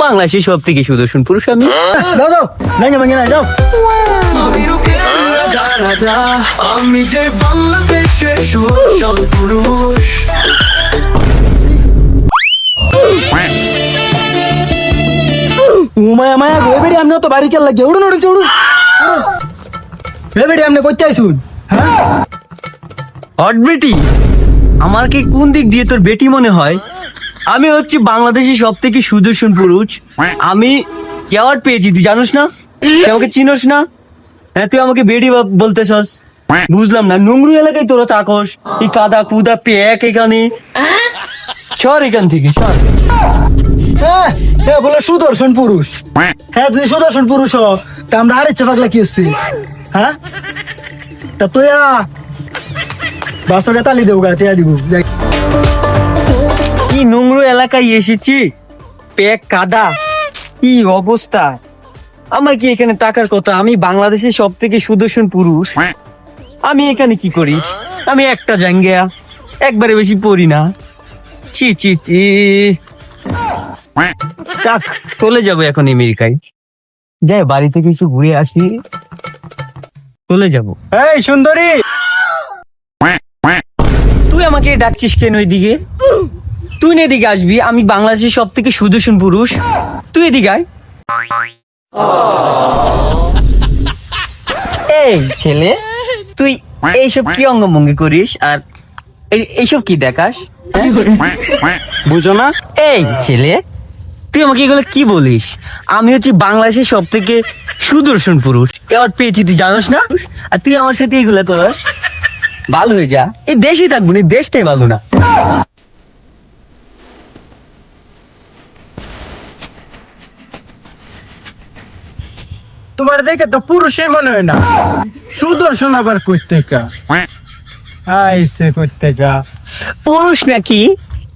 বাংলাদেশের সব থেকে সুদর্শন পুরুষ আমি। যাও যাও ভেঙে ভেঙে না যাও। রাজা রাজা আমি যে বাংলাদেশের সুদর্শন পুরুষ। উমায়া মায়া গো বেড়ি আমনে তো বাড়ি কেল লাগে উড়ুন উড়ুন উড়ুন। বেড়ি আমনে কইতে আইছুন হ্যাঁ? হট বেটি আমার কি কোন দিক দিয়ে তোর বেটি মনে হয়? আমি হচ্ছি বাংলাদেশের সব থেকে সুদর্শন পুরুষ। আমি অ্যাওয়ার্ড পেয়েছি তুই জানিস না? তুই আমাকে চিনোস না? হ্যাঁ তুই আমাকে বেটি বা- বলতেছস। বুঝলাম না, নোংরু এলাকায় তোরা তাকস এই কাদা কুদা পেক এখানে। সর এখান থেকে, সর। হ্যাঁ হ্যাঁ বলে সুদর্শন পুরুষ। হ্যাঁ তুই সুদর্শন পুরুষ হ তা আমরা আর ইচ্ছা পাগলা কি হচ্ছে? হ্যাঁ? তা তুই আ বাসকে তালি দেবো গা, টিয়া দিব। দেখ। কি নোংরো এলাকায় এসেছি? পেক কাদা। কি অবস্থা? আমার কি এখানে টাকার কথা? আমি বাংলাদেশের সব থেকে সুদর্শন পুরুষ। আমি এখানে কি করি? আমি একটা জাঙ্গিয়া। একবারে বেশি পড়ি না। ছি ছি ছি। যাক, চলে যাব এখন আমেরিকায়। যাই বাড়ি থেকে একটু ঘুরে আসি। চলে যাব। এই সুন্দরী! তুই আমাকে ডাকছিস কেন ওইদিকে? তুই না এদিকে আসবি আমি বাংলাদেশের সব থেকে সুদর্শন পুরুষ। তুই এদিকে আয়। এই ছেলে তুই এইসব কি অঙ্গভঙ্গি করিস? আর এই- এইসব কি দেখাস? হ্যাঁ? বুঝো না। এই ছেলে তুই আমাকে এগুলো কি বলিস? আমি হচ্ছি বাংলাদেশের সব থেকে সুদর্শন পুরুষ। এবার পেয়েছি তুই জানোস না? আর তুই আমার সাথে এগুলো করাস। ভালো হয়ে যা। এই দেশই থাকব না এই দেশটাই ভালো না। তোমার দেখে তো পুরুষই মনে হয় না। সুদর্শন আবার করতে আইসে করতে পুরুষ নাকি?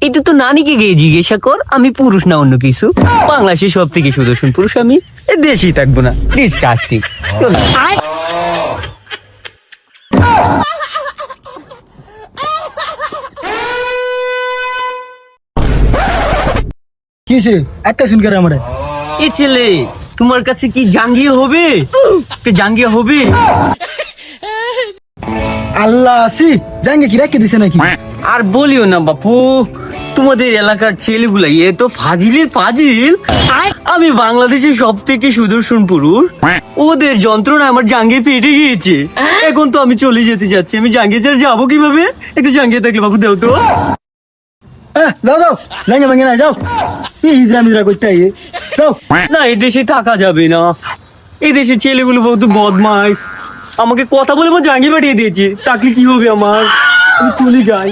এটা তো নানিকে গিয়ে জিজ্ঞাসা কর আমি পুরুষ না অন্য কিছু? বাংলাদেশের সব থেকে সুদর্শন পুরুষ আমি দেশেই থাকব না ডিসকাস্টিং কিসে? একটা শুন করে আমারে। এ ছেলে তোমার কাছে কি জাঙ্গিয়ে হবে? জাঙ্গিয়ে হবে? আল্লাহ আসি জাঙ্গে কি রেখে দিছে নাকি? আর বলিও না বাপু তোমাদের এলাকার ছেলেগুলা এ তো ফাজিলের ফাজিল। আমি বাংলাদেশের সব থেকে সুদর্শন পুরুষ। ওদের যন্ত্রণা আমার জাঙ্গে ফেটে গিয়েছে। এখন তো আমি চলে যেতে যাচ্ছি। আমি জাঙ্গে ছেড়ে যাব কীভাবে? একটু জাঙ্গে থাকলে বাবু দেও তো। হ্যাঁ যাও যাও। জাঙ্গে ভাঙ্গে না যাও। হিজরা মিজরা করতে আইয়ে। না এদেশে থাকা যাবে না। এদেশে ছেলেগুলো বহুত বদমাই আমাকে কথা বলে আমার জাঙ্গি পাঠিয়ে দিয়েছে। তাকে কি হবে আমার? আমি চলে যাই।